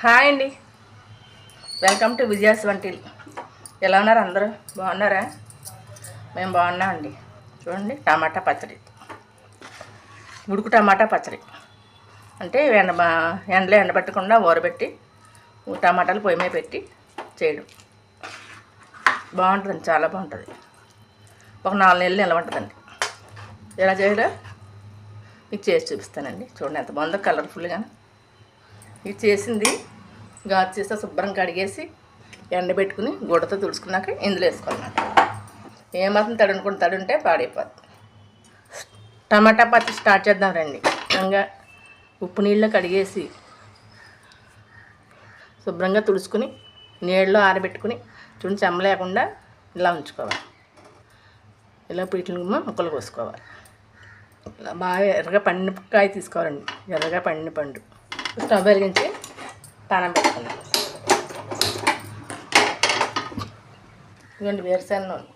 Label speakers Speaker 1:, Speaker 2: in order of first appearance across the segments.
Speaker 1: Hi అండి. Welcome to Vijaya's until ఎలా ఉన్నారు అందరూ? బాగున్నారా? మేము బాగున్నాం అండి. చూడండి టమాటా పచ్చడి. ఉడుకు టమాటా పచ్చడి. అంటే ఎండ ఎండలో ఎండబెట్టకుండా ఊరబెట్టి టమాటాలు పొయ్యి మీద పెట్టి చేయడం. బాగుంటుంది చాలా బాగుంటుంది. ఒక నాలుగు నెలలు నిలవ ఉంటుందండి ఎలా చేయడం మీకు చేసి చూపిస్తానండి. చూడండి ఎంత బాగుందో కలర్ఫుల్గా ఇది చేసింది. గాజు చేస్తే శుభ్రం కడిగేసి ఎండబెట్టుకుని గుడ్డతో తుడుచుకున్నాక ఇందులో వేసుకోవాలన్నమాట. ఏమాత్రం తడి తడుంటే తడి ఉంటే పాడైపోద్ది. టమాటా పచ్చి స్టార్ట్ చేద్దాం రండి. ఇంకా ఉప్పు నీళ్ళు కడిగేసి శుభ్రంగా తుడుచుకుని నీళ్ళలో ఆరబెట్టుకుని చూడండి చెమ్మ లేకుండా ఇలా ఉంచుకోవాలి. ఇలా పీటలు ముక్కలు కోసుకోవాలి. ఇలా బాగా ఎర్రగా పండిన కాయ తీసుకోవాలండి. ఎర్రగా పండిన పండు. స్టవ్ వెలిగించి తానం పెట్టుకున్నాను ఇదిగోండి వేరుశెనగ నూనె.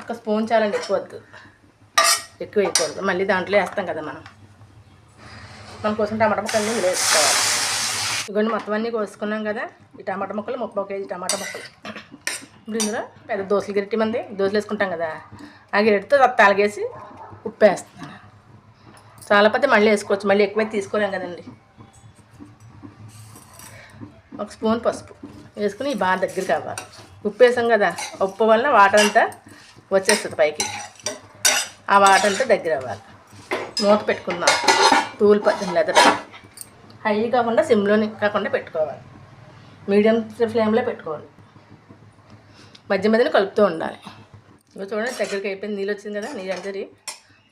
Speaker 1: ఒక స్పూన్ చాలండి ఎక్కువ వద్దు ఎక్కువ వేయకూడదు. మళ్ళీ దాంట్లో వేస్తాం కదా మనం. మన కోసం టమాటా ముక్కలు ఇందులో వేసుకోవాలి. ఇదిగోండి మొత్తం అన్నీ కోసుకున్నాం కదా. ఈ టమాటా ముక్కలు ముప్పై కేజీ టమాటా ముక్కలు. ఇప్పుడు ఇందులో పెద్ద దోశలు గిరిటి మంది దోశలు వేసుకుంటాం కదా. ఆ గిరిటితో తాలిగేసి ఉప్పు వేస్తున్నాను చాలా మళ్ళీ వేసుకోవచ్చు. మళ్ళీ ఎక్కువైతే తీసుకోలేం కదండి. ఒక స్పూన్ పసుపు వేసుకుని బాగా దగ్గర కావాలి ఉప్పు వేసాం కదా ఉప్పు వలన వాటర్ అంతా వచ్చేస్తుంది పైకి. ఆ వాటర్ అంతా దగ్గర అవ్వాలి. మూత పెట్టుకుందాం. తూలు పచ్చని లెదర్. హై కాకుండా సిమ్లోని కాకుండా పెట్టుకోవాలి. మీడియం ఫ్లేమ్లో పెట్టుకోవాలి. మధ్య మధ్యన కలుపుతూ ఉండాలి. ఇవి చూడండి దగ్గరికి అయిపోయింది. నీళ్ళు వచ్చింది కదా నీళ్ళు అంతరి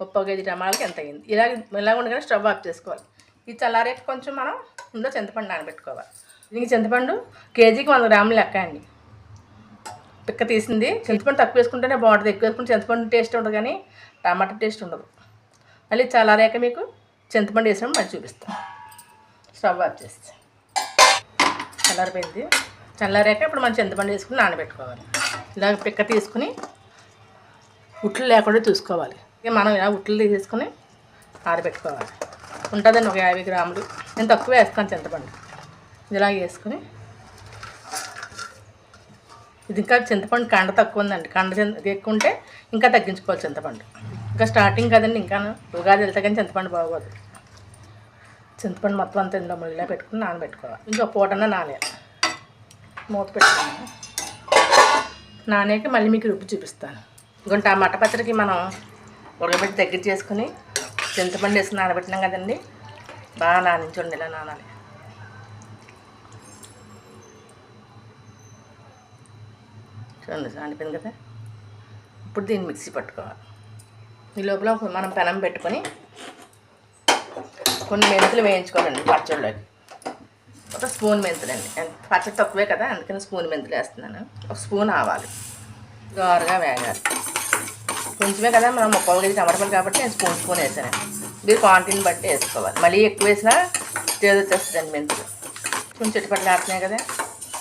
Speaker 1: ముప్పై కేజీ టమాటాలకి ఎంత అయింది ఇలా ఇలా ఉండగానే స్టవ్ ఆఫ్ చేసుకోవాలి. ఈ చల్లారేక కొంచెం మనం ముందు చింతపండు నానబెట్టుకోవాలి. దీనికి చింతపండు కేజీకి వంద గ్రాములు లెక్క అండి. పిక్క తీసింది. చింతపండు తక్కువ వేసుకుంటేనే బాగుంటుంది. ఎక్కువ వేసుకుంటే చింతపండు టేస్ట్ ఉండదు కానీ టమాటా టేస్ట్ ఉండదు. మళ్ళీ చల్లారాక మీకు చింతపండు వేసిన మళ్ళీ చూపిస్తాం. స్టవ్ ఆఫ్ చేసి చల్లారిపోయింది. చల్లారాక ఇప్పుడు మనం చింతపండు వేసుకుని నానబెట్టుకోవాలి. ఇలాగ పిక్క తీసుకుని ఉట్లు లేకుండా చూసుకోవాలి. ఇక మనం ఇలా ఉట్లు తీసేసుకుని ఆరబెట్టుకోవాలి. ఉంటుందండి ఒక యాభై గ్రాములు. నేను తక్కువ వేస్తాను చింతపండు. ఇలా వేసుకుని ఇది ఇంకా చింతపండు కండ తక్కువ ఉందండి. కండ చింత ఎక్కువ ఉంటే ఇంకా తగ్గించుకోవాలి చింతపండు. ఇంకా స్టార్టింగ్ కదండి ఇంకా ఉగాది వెళ్తే కానీ చింతపండు బాగోదు. చింతపండు మొత్తం అంతా ఇందులో ముళ్ళలో పెట్టుకుని నానబెట్టుకోవాలి. ఇంకో పూటన నానేయాలి. మూత పెట్టుకున్నాను. నానేక మళ్ళీ మీకు రుబ్బు చూపిస్తాను. ఇంకొంచెం టమాటా పచ్చడికి మనం ఉడకబెట్టి దగ్గర చేసుకుని చింతపండు వేసి నానబెట్టినాం కదండి. బాగా నానించండి ఇలా నానాలి. చూడండి నానిపోయింది కదా. ఇప్పుడు దీన్ని మిక్సీ పట్టుకోవాలి. ఈ లోపల ఒక మనం పెనం పెట్టుకొని కొన్ని మెంతులు వేయించుకోవాలండి పచ్చళ్ళకి. ఒక స్పూన్ మెంతులండి. పచ్చడి తక్కువే కదా అందుకని స్పూన్ మెంతులు వేస్తున్నాను. ఒక స్పూన్ ఆవాలి. గారుగా వేగాలి. కొంచెమే కదా మనం ముప్పై కేజీ టమాటాలు కాబట్టి నేను స్పూన్ స్పూన్ వేసాను. మీరు క్వాంటిటీని బట్టి వేసుకోవాలి. మళ్ళీ ఎక్కువ వేసినా తేదీ వచ్చేస్తుందండి మెంతులు. కొంచెం చుట్టుపక్కల ఆడుతున్నాయి కదా.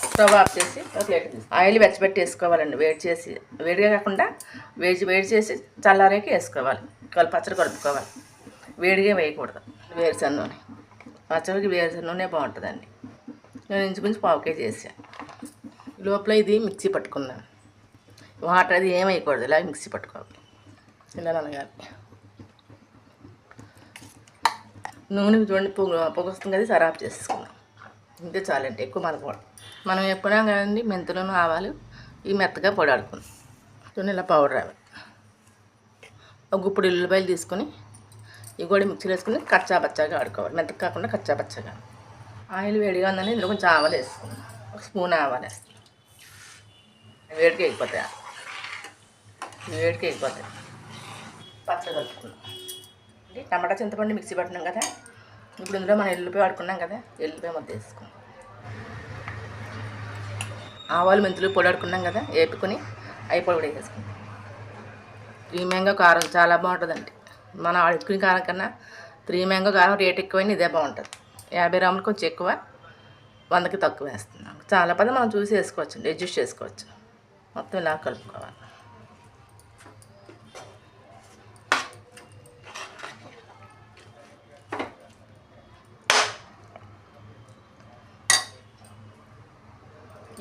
Speaker 1: స్టవ్ ఆఫ్ చేసి ప్లేట్ ఆయిల్ వెచ్చబెట్టి వేసుకోవాలండి. వేడి చేసి వేడిగా కాకుండా వేడి వేడి చేసి చల్లారేకి వేసుకోవాలి. కలు పచ్చడి కలుపుకోవాలి. వేడిగా వేయకూడదు. వేరుశెనగ నూనె. పచ్చడికి వేరుశన నూనె బాగుంటుందండి. నేను ఇంచుమించు పావు కేజీ వేసాను లోపల ఇది మిక్సీ పట్టుకున్నాను. వాటర్ అది ఏం వేయకూడదు. ఇలా మిక్సీ పట్టుకోవాలి. ఇలా అనగాలి నూనె చూడండి పొగ పొగ వస్తుంది కదా సరాబ్ చేసుకుందాం ఇంతే చాలండి ఎక్కువ మనకూడదు మనం ఎప్పుడా కదండి మెంతులను ఆవాలు ఈ మెత్తగా పొడాడుకుందాం చూడండి ఇలా పౌడర్ రావాలి. ఒక గుప్పుడు ఉల్లిపాయలు తీసుకొని ఇవి కూడా మిక్సీలో వేసుకుని కచ్చా బచ్చాగా ఆడుకోవాలి. మెత్తగా కాకుండా కచ్చా బచ్చాగా ఆయిల్ వేడిగా ఉందని ఇందులో కొంచెం ఆవాలు వేసుకుందాం. ఒక స్పూన్ ఆవాలు వేస్తాం వేడికి అయిపోతాయి. వేడికి అయిపోతాయి. పచ్చడి కలుపుకున్నాం అంటే టమాటా చింతపండు మిక్సీ పట్టినాం కదా ఇప్పుడు ఇందులో మనం ఎల్లిపాయ వాడుకున్నాం కదా ఎల్లిపాయ ముద్ద వేసుకున్నాం ఆవాలు మెంతులు పొడి ఆడుకున్నాం కదా వేపుకొని అవి పొడి కూడా వేసుకుందాం. త్రీ మ్యాంగో కారం చాలా బాగుంటుందండి. మనం అడుక్కుని కారం కన్నా త్రీ మ్యాంగో కారం రేట్ ఎక్కువైనా ఇదే బాగుంటుంది. యాభై గ్రాములు కొంచెం ఎక్కువ వందకి తక్కువ వేస్తున్నాం. చాలా పది మనం చూసి వేసుకోవచ్చు అడ్జస్ట్ చేసుకోవచ్చు. మొత్తం ఇలా కలుపుకోవాలి.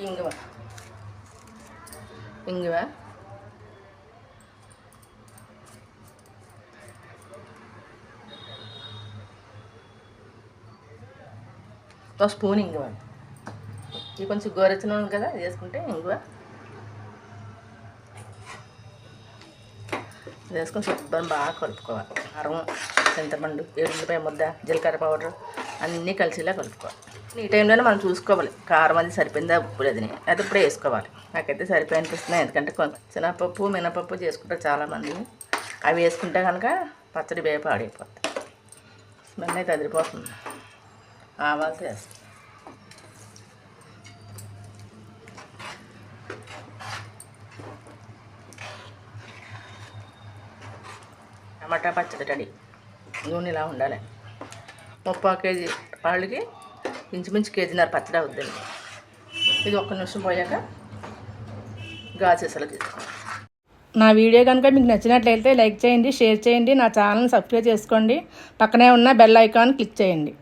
Speaker 1: ఇంగువ. ఇంగువ. ఒక స్పూన్ ఇంగువ. ఇది కొంచెం గోరెచ్చన ఉంది కదా వేసుకుంటే ఇంగువ. వేసుకొని శుభ్రం బాగా కలుపుకోవాలి. కారం చింతపండు ఎల్లిపాయ ముద్ద జీలకర్ర పౌడర్ అన్నీ కలిసిలా కలుపుకోవాలి. ఈ టైంలోనే మనం చూసుకోవాలి. కారం అది సరిపోయిందా ఉప్పు లేదని అది ఇప్పుడే వేసుకోవాలి. నాకైతే సరిపోయి అనిపిస్తున్నాయి ఎందుకంటే కొంత శనగపప్పు మినపప్పు చేసుకుంటారు చాలామంది అవి వేసుకుంటే కనుక పచ్చడి వేపు ఆడైపోతుంది స్మెల్ అయితే అదిరిపోతుంది. ఆవాలు వేస్తాం టమాటా పచ్చడి రెడీ. నూనె ఇలా ఉండాలి? ముప్పై కేజీ వాళ్ళకి ఇంచుమించు కేజీన్నర పచ్చడి అవుద్దండి ఇది ఒక్క నిమిషం పోయాక గాజేసలు తీసుకోండి నా వీడియో కనుక మీకు నచ్చినట్లయితే లైక్ చేయండి షేర్ చేయండి నా ఛానల్ సబ్స్క్రైబ్ చేసుకోండి. పక్కనే ఉన్న బెల్ ఐకాన్ క్లిక్ చేయండి.